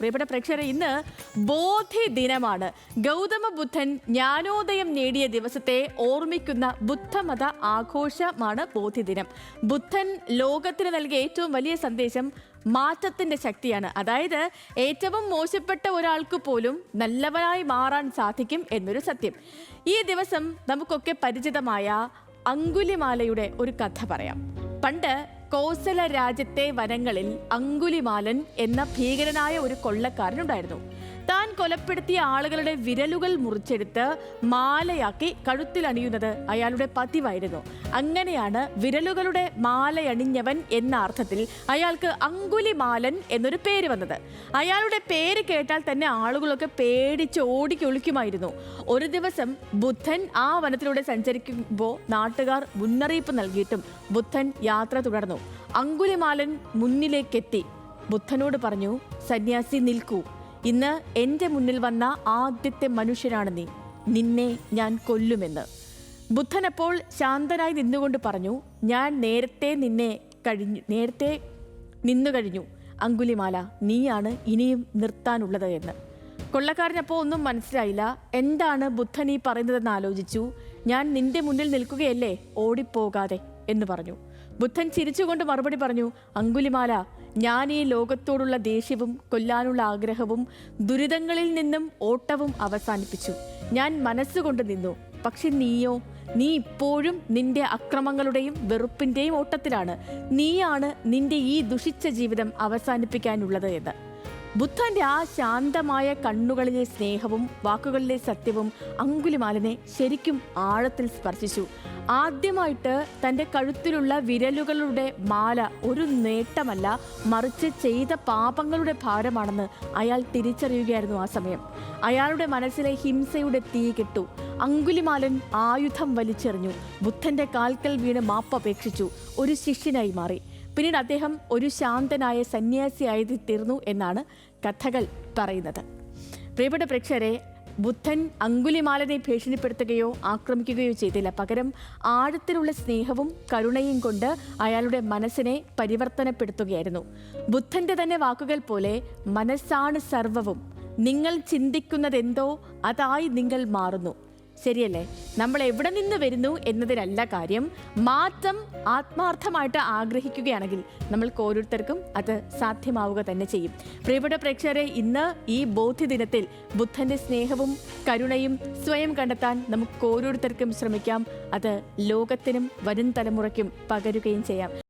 പ്രിയപ്പെട്ട പ്രേക്ഷകരെ ഇന്ന് ബോധി ദിനമാണ് ഗൗതമ ബുദ്ധൻ ജ്ഞാനോദയം നേടിയ ദിവസത്തെ ഓർമ്മിക്കുന്ന ബുദ്ധമത ആഘോഷമാണ് ബോധി ദിനം ബുദ്ധൻ ലോകത്തിന് നൽകിയ ഏറ്റവും വലിയ സന്ദേശം മാറ്റത്തിന്റെ ശക്തിയാണ്. അതായത് ഏറ്റവും മോശപ്പെട്ട ഒരാൾക്ക് പോലും നല്ലവനായി മാറാൻ സാധിക്കും എന്നൊരു സത്യം. ഈ ദിവസം നമുക്കൊക്കെ പരിചിതമായ അങ്കുലിമാലയുടെ ഒരു കഥ പറയാം. പണ്ട് കോസല രാജ്യത്തെ വനങ്ങളിൽ അങ്കുലിമാലൻ എന്ന ഭീകരനായ ഒരു കൊള്ളക്കാരനുണ്ടായിരുന്നു. താൻ കൊലപ്പെടുത്തിയ ആളുകളുടെ വിരലുകൾ മുറിച്ചെടുത്ത് മാലയാക്കി കഴുത്തിൽ അണിയുന്നത് അയാളുടെ പതിവായിരുന്നു. അങ്ങനെയാണ് വിരലുകളുടെ മാലയണിഞ്ഞവൻ എന്ന അർത്ഥത്തിൽ അയാൾക്ക് അങ്കുലിമാലൻ എന്നൊരു പേര് വന്നത്. അയാളുടെ പേര് കേട്ടാൽ തന്നെ ആളുകളൊക്കെ പേടിച്ച് ഓടിക്കൊളിക്കുമായിരുന്നു ഒരു ദിവസം ബുദ്ധൻ ആ വനത്തിലൂടെ സഞ്ചരിക്കുമ്പോൾ നാട്ടുകാർ മുന്നറിയിപ്പ് നൽകിയിട്ടും ബുദ്ധൻ യാത്ര തുടർന്നു. അങ്കുലിമാലൻ മുന്നിലേക്കെത്തി. ബുദ്ധനോട് പറഞ്ഞു സന്യാസി നിൽക്കൂ. ഇന്ന് എന്റെ മുന്നിൽ വന്ന ആദ്യത്തെ മനുഷ്യനാണ് നീ. നിന്നെ ഞാൻ കൊല്ലുമെന്ന്. ബുദ്ധനപ്പോൾ ശാന്തനായി നിന്നുകൊണ്ട് പറഞ്ഞു ഞാൻ നേരത്തെ നിന്നെ കഴിഞ്ഞു നേരത്തെ നിന്നു കഴിഞ്ഞു. അങ്കുലിമാല നീയാണ് ഇനിയും നിർത്താനുള്ളത് എന്ന്. കൊള്ളക്കാരനപ്പോൾ ഒന്നും മനസ്സിലായില്ല. എന്താണ് ബുദ്ധൻ ഈ പറയുന്നതെന്ന് ആലോചിച്ചു? ഞാൻ നിന്റെ മുന്നിൽ നിൽക്കുകയല്ലേ? ഓടിപ്പോകാതെ എന്ന് പറഞ്ഞു. ബുദ്ധൻ ചിരിച്ചുകൊണ്ട് മറുപടി പറഞ്ഞു അങ്കുലിമാല ഞാൻ ഈ ലോകത്തോടുള്ള ദേഷ്യവും കൊല്ലാനുള്ള ആഗ്രഹവും ദുരിതങ്ങളിൽ നിന്നും ഓട്ടവും അവസാനിപ്പിച്ചു. ഞാൻ മനസ്സുകൊണ്ട് നിന്നു. പക്ഷെ നീയോ നീ ഇപ്പോഴും നിന്റെ അക്രമങ്ങളുടെയും വെറുപ്പിന്റെയും ഓട്ടത്തിലാണ്. നീയാണ് നിന്റെ ഈ ദുഷിച്ച ജീവിതം അവസാനിപ്പിക്കാനുള്ളത് എന്ന്. ബുദ്ധന്റെ ആ ശാന്തമായ കണ്ണുകളിലെ സ്നേഹവും വാക്കുകളിലെ സത്യവും അങ്കുലിമാലിനെ ശരിക്കും ആഴത്തിൽ സ്പർശിച്ചു. ആദ്യമായിട്ട് തന്റെ കഴുത്തിലുള്ള വിരലുകളുടെ മാല ഒരു നേട്ടമല്ല മറിച്ച് ചെയ്ത പാപങ്ങളുടെ ഭാരമാണെന്ന് അയാൾ തിരിച്ചറിയുകയായിരുന്നു ആ സമയം. അയാളുടെ മനസ്സിലെ ഹിംസയുടെ തീ കിട്ടു. അങ്കുലിമാലൻ ആയുധം വലിച്ചെറിഞ്ഞു. ബുദ്ധന്റെ കാൽക്കൽ വീണ് മാപ്പപേക്ഷിച്ചു ഒരു ശിഷ്യനായി മാറി. പിന്നീട് അദ്ദേഹം ഒരു ശാന്തനായ സന്യാസിയായി തീർന്നു എന്നാണ് കഥകൾ പറയുന്നത്. പ്രിയപ്പെട്ട പ്രേക്ഷകരെ ബുദ്ധൻ അങ്കുലിമാലനെ ഭീഷണിപ്പെടുത്തുകയോ ആക്രമിക്കുകയോ ചെയ്തില്ല. പകരം ആഴത്തിലുള്ള സ്നേഹവും കരുണയും കൊണ്ട് അയാളുടെ മനസ്സിനെ പരിവർത്തനപ്പെടുത്തുകയായിരുന്നു. ബുദ്ധന്റെ തന്നെ വാക്കുകൾ പോലെ മനസ്സാണ് സർവവും. നിങ്ങൾ ചിന്തിക്കുന്നതെന്തോ അതായി നിങ്ങൾ മാറുന്നു. ശരിയല്ലേ? നമ്മൾ എവിടെ നിന്ന് വരുന്നു എന്നതിലല്ല കാര്യം. മാറ്റം ആത്മാർത്ഥമായിട്ട് ആഗ്രഹിക്കുകയാണെങ്കിൽ നമ്മൾക്ക് ഓരോരുത്തർക്കും അത് സാധ്യമാവുക തന്നെ ചെയ്യും. പ്രിയപ്പെട്ട പ്രേക്ഷകരെ ഇന്ന് ഈ ബോധ്യദിനത്തിൽ ബുദ്ധന്റെ സ്നേഹവും കരുണയും സ്വയം കണ്ടെത്താൻ നമുക്ക് ഓരോരുത്തർക്കും ശ്രമിക്കാം. അത് ലോകത്തിനും വരും തലമുറയ്ക്കും പകരുകയും ചെയ്യാം.